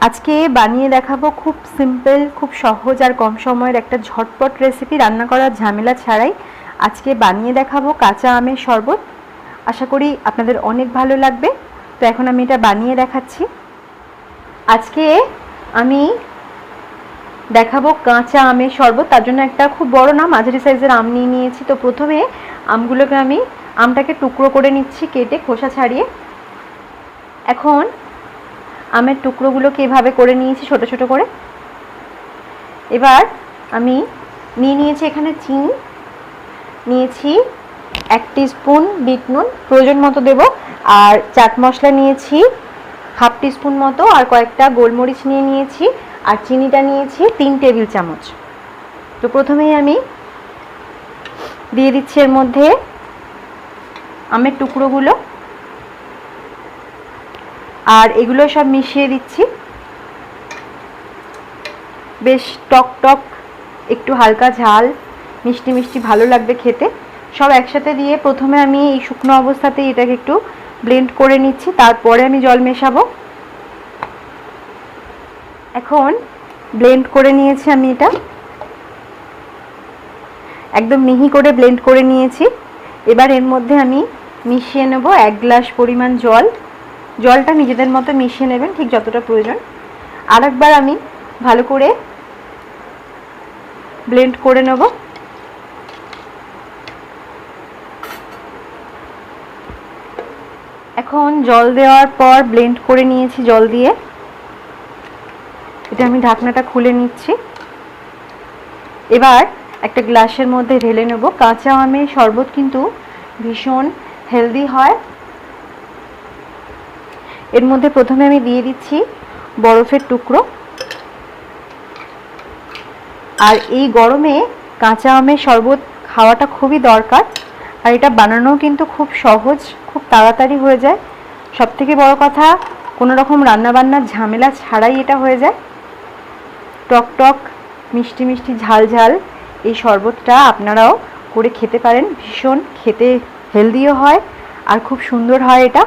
আজকে বানিয়ে দেখাবো খুব সিম্পল খুব সহজ আর কম সময়ের একটা ঝটপট রেসিপি রান্না করার ঝামেলা ছাড়াই আজকে বানিয়ে দেখাবো কাঁচা আমের শরবত। আশা করি আপনাদের অনেক ভালো লাগবে। তো এখন আমি এটা বানিয়ে দেখাচ্ছি। আজকে আমি দেখাবো কাঁচা আমের শরবত। তার জন্য একটা খুব বড় না মাঝারি সাইজের আম নিয়ে নিয়েছি। তো প্রথমে আমগুলোকে আমি আমটাকে টুকরো করে নিচ্ছি কেটে খোসা ছাড়িয়ে। এখন আমের টুকরোগুলোকে এভাবে করে নিয়েছি, ছোট ছোট করে। এবার আমি নিয়ে নিয়েছি এখানে চিনি। নিয়েছি এক স্পুন বিট নুন, প্রয়োজন মতো দেব। আর চাট মশলা নিয়েছি হাফ স্পুন মতো, আর কয়েকটা গোলমরিচ নিয়ে নিয়েছি। আর চিনিটা নিয়েছি তিন টেবিল চামচ। তো প্রথমেই আমি দিয়ে দিচ্ছি এর মধ্যে আমের টুকরোগুলো। আর এগুলো সব মিশিয়ে দিচ্ছি। বেশ টক টক, একটু হালকা ঝাল, মিষ্টি মিষ্টি ভালো লাগবে খেতে। সব একসাথে দিয়ে প্রথমে আমি এই শুকনো অবস্থাতেই এটাকে একটু ব্লেন্ড করে নিচ্ছি, তারপরে আমি জল মেশাবো। এখন ব্লেন্ড করে নিয়েছি আমি এটা। একদম মিহি করে ব্লেন্ড করে নিয়েছি। এবার এর মধ্যে আমি মিশিয়ে নেব এক গ্লাস পরিমাণ জল। জলটা নিজেদের মতো মিশিয়ে নেবেন ঠিক যতটা প্রয়োজন। আর একবার আমি ভালো করে ব্লেন্ড করে নেব। এখন জল দেওয়ার পর ব্লেন্ড করে নিয়েছি জল দিয়ে। এটা আমি ঢাকনাটা খুলে নিচ্ছি। এবার একটা গ্লাসের মধ্যে ঢেলে নেব। কাঁচা আমের শরবত কিন্তু ভীষণ হেলদি হয়। এর মধ্যে প্রথমে আমি দিয়ে দিচ্ছি বরফের টুকরো। আর এই গরমে কাঁচা আমের শরবত খাওয়াটা খুবই দরকার। আর এটা বানানো কিন্তু খুব সহজ, খুব তাড়াতাড়ি হয়ে যায়। সব থেকে বড় কথা, কোনো রকম রান্নাবান্নার ঝামেলা ছাড়াই এটা হয়ে যায়। টক টক, মিষ্টি মিষ্টি, ঝাল ঝাল, এই শরবতটা আপনারাও করে খেতে পারেন। ভীষণ খেতে হেলদিও হয় আর খুব সুন্দর হয় এটা।